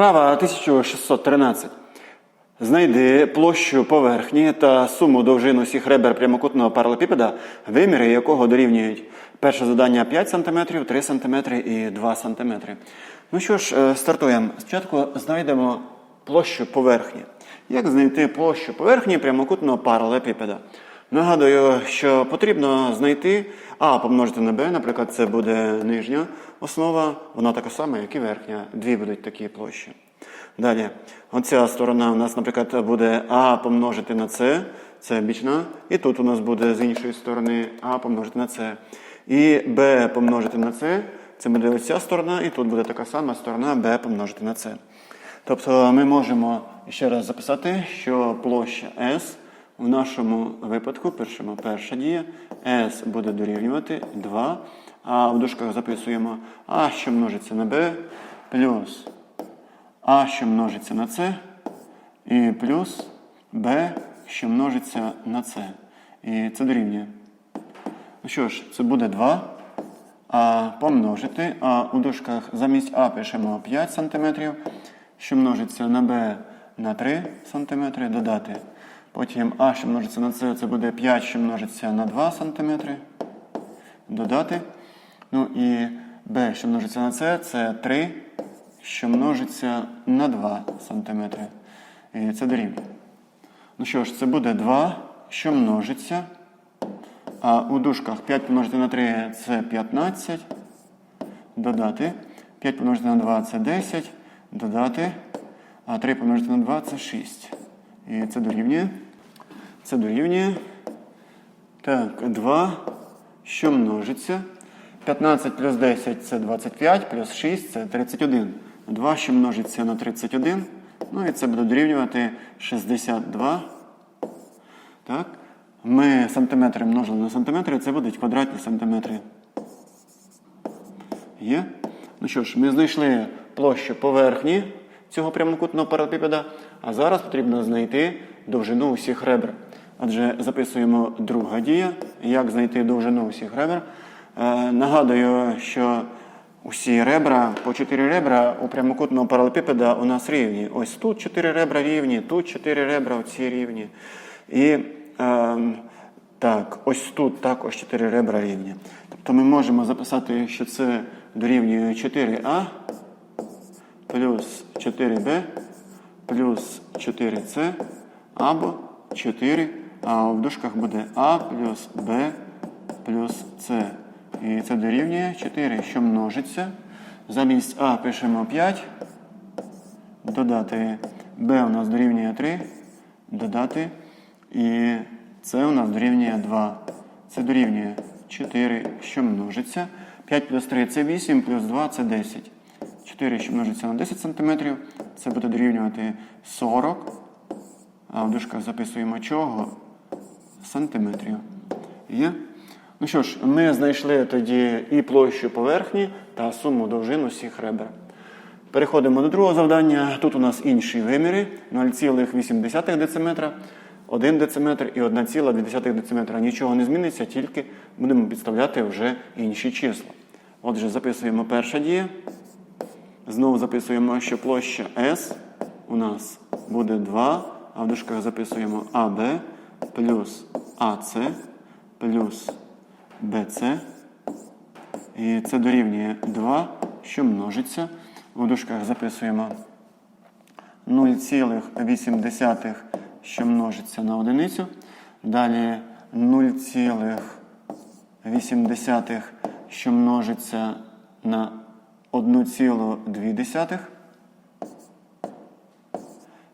Вправа 1613. Знайди площу поверхні та суму довжин усіх ребер прямокутного паралепіпеда, виміри якого дорівнюють. Перше завдання 5 см, 3 см і 2 см. Ну що ж, е, стартуємо. Спочатку знайдемо площу поверхні. Як знайти площу поверхні прямокутного паралепіпеда? Нагадую, що потрібно знайти А помножити на Б, наприклад, це буде нижня основа, вона така сама, як і верхня. Дві будуть такі площі. Далі, оця сторона у нас, наприклад, буде А помножити на С, це бічна. І тут у нас буде з іншої сторони А помножити на С. І Б помножити на С, це буде оця сторона, і тут буде така сама сторона Б помножити на С. Тобто ми можемо ще раз записати, що площа S в нашому випадку, першому перша дія, S буде дорівнювати 2, а в дужках записуємо А, що множиться на B, плюс А, що множиться на С, і плюс Б, що множиться на С. І це дорівнює. Ну що ж, це буде 2. А помножити. А у дужках замість А пишемо 5 см, що множиться на Б на 3 см, додати. Потім А, що множиться на С, це буде 5, що множиться на 2 см, додати. Ну і Б, що множиться на С, це 3, що множиться на 2 см. І це дорівнює. Ну що ж, це буде 2, що множиться. А у дужках 5 помножити на 3 це 15. Додати. 5 помножити на 2 це 10. Додати. А 3 помножити на 2 це 6. І це дорівнює. Це дорівнює. Так, 2, що множиться. 15 плюс 10 це 25, плюс 6 це 31. 2, що множиться на 31. Ну і це буде дорівнювати 62. Так. Ми сантиметри множили на сантиметри, це будуть квадратні сантиметри. Є? Ну що ж, ми знайшли площу поверхні цього прямокутного паралепіпеда, а зараз потрібно знайти довжину усіх ребер. Адже записуємо друга дія, як знайти довжину усіх ребер. Е, нагадую, що усі ребра, по 4 ребра у прямокутного паралепіпеда у нас рівні. Ось тут 4 ребра рівні, тут 4 ребра оці рівні. І Ем, так, ось тут також 4 ребра рівні. Тобто ми можемо записати, що це дорівнює 4А плюс 4Б плюс 4С або 4, а в дужках буде А плюс Б плюс С. І це дорівнює 4, що множиться. Замість А пишемо 5. Додати Б у нас дорівнює 3. Додати. І це у нас дорівнює 2. Це дорівнює 4, що множиться. 5 плюс 3 це 8, плюс 2 це 10. 4, що множиться на 10 см, це буде дорівнювати 40. А в дужках записуємо чого? Сантиметрів. Є? Ну що ж, ми знайшли тоді і площу поверхні та суму довжин усіх ребер. Переходимо до другого завдання. Тут у нас інші виміри 0,8 дециметра. 1 дециметр і 1,2 дециметра. Нічого не зміниться, тільки будемо підставляти вже інші числа. Отже, записуємо перша дія. Знову записуємо, що площа S у нас буде 2, а в дужках записуємо АБ плюс АС плюс БЦ. І це дорівнює 2, що множиться. У дужках записуємо 0,8 що множиться на одиницю. Далі 0,8, що множиться на 1,2.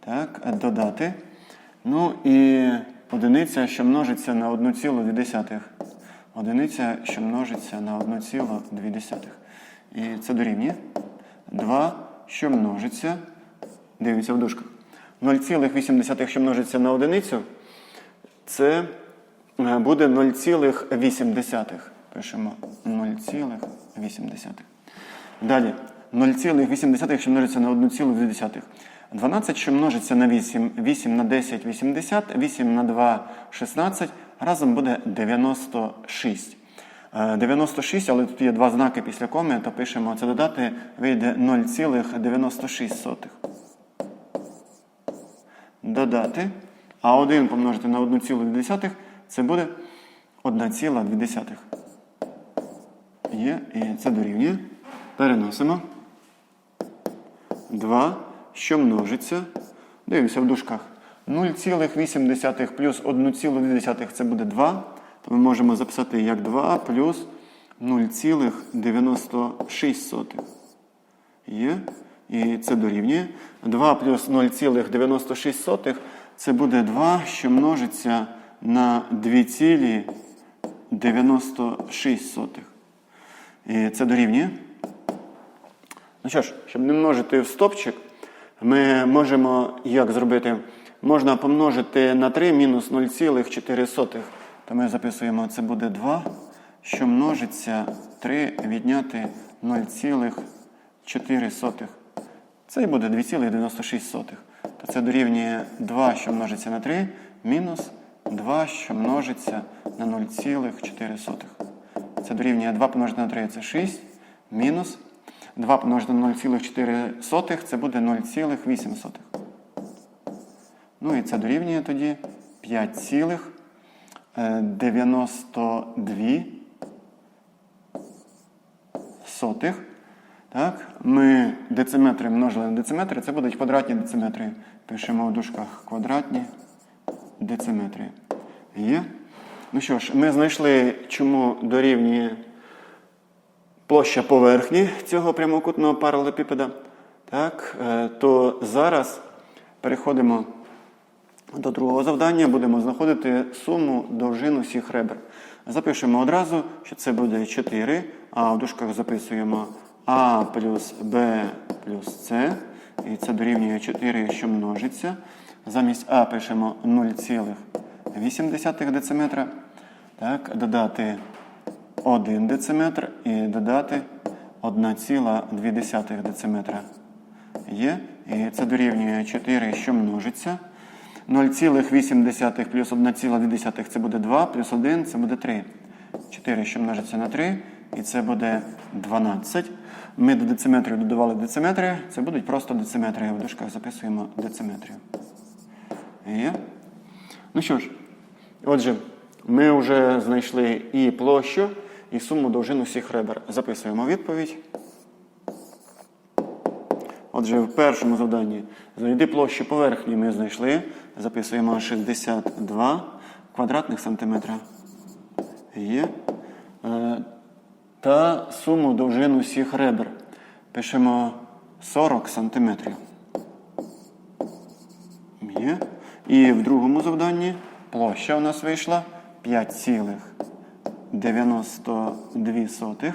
Так, додати. Ну і одиниця, що множиться на 1,2. Одиниця, що множиться на 1,2. І це дорівнює. 2, що множиться. Дивимося в дужках. 0,8, що множиться на одиницю, це е, буде 0,8. Пишемо 0,8. Далі 0,8, що множиться на 1,2. 12, що множиться на 8, 8 на 10 80, 8 на 2 16, разом буде 96. Е, 96, але тут є два знаки після коми, то пишемо це додати, вийде 0,96. Додати. А 1 помножити на 1,2 це буде 1,2. Є, і це дорівнює. Переносимо. 2, що множиться. Дивимося в дужках. 0,8 плюс 1,2 це буде 2. То ми можемо записати як 2 плюс 0,96. Є. І це дорівнює. 2 плюс 0,96 це буде 2, що множиться на 2,96. І це дорівнює. Ну що ж, щоб не множити в стопчик, ми можемо як зробити? Можна помножити на 3 мінус 0,4. То ми записуємо, це буде 2, що множиться 3 відняти 0,4. Це і буде 2,96. То це дорівнює 2, що множиться на 3, мінус 2, що множиться на 0,4. Це дорівнює 2 помножити на 3 це 6, мінус 2 помножити на 0,4 це буде 0,8. Ну і це дорівнює тоді 5,92 сотих. Так, ми дециметри множили на дециметри, це будуть квадратні дециметри. Пишемо в дужках квадратні дециметри. Є. Ну що ж, ми знайшли, чому дорівнює площа поверхні цього прямокутного паралелепіпеда. Так, е, то зараз переходимо до другого завдання, будемо знаходити суму довжин усіх ребер. Запишемо одразу, що це буде 4, а в дужках записуємо А плюс Б плюс С. І це дорівнює 4, що множиться. Замість А пишемо 0,8 дециметра. Так, додати 1 дециметр і додати 1,2 дециметра. Є. І це дорівнює 4, що множиться. 0,8 плюс 1,2 це буде 2, плюс 1 це буде 3. 4, що множиться на 3, і це буде 12. Ми до дециметрів додавали дециметри, це будуть просто дециметри. В дужках записуємо дециметрів. Є. Ну що ж, отже, ми вже знайшли і площу, і суму довжин усіх ребер. Записуємо відповідь. Отже, в першому завданні знайди площу поверхні ми знайшли. Записуємо 62 квадратних сантиметра. Є. Е, Та суму довжин усіх ребер. Пишемо 40 сантиметрів. Є. І в другому завданні площа у нас вийшла 5,92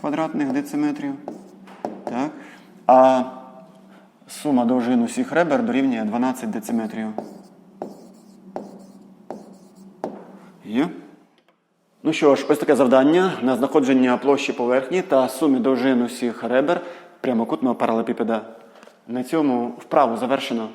квадратних дециметрів. Так. А сума довжин усіх ребер дорівнює 12 дециметрів. Є. Ну що ж, ось таке завдання на знаходження площі поверхні та суми довжин усіх ребер прямокутного паралепіпеда. На цьому вправу завершено.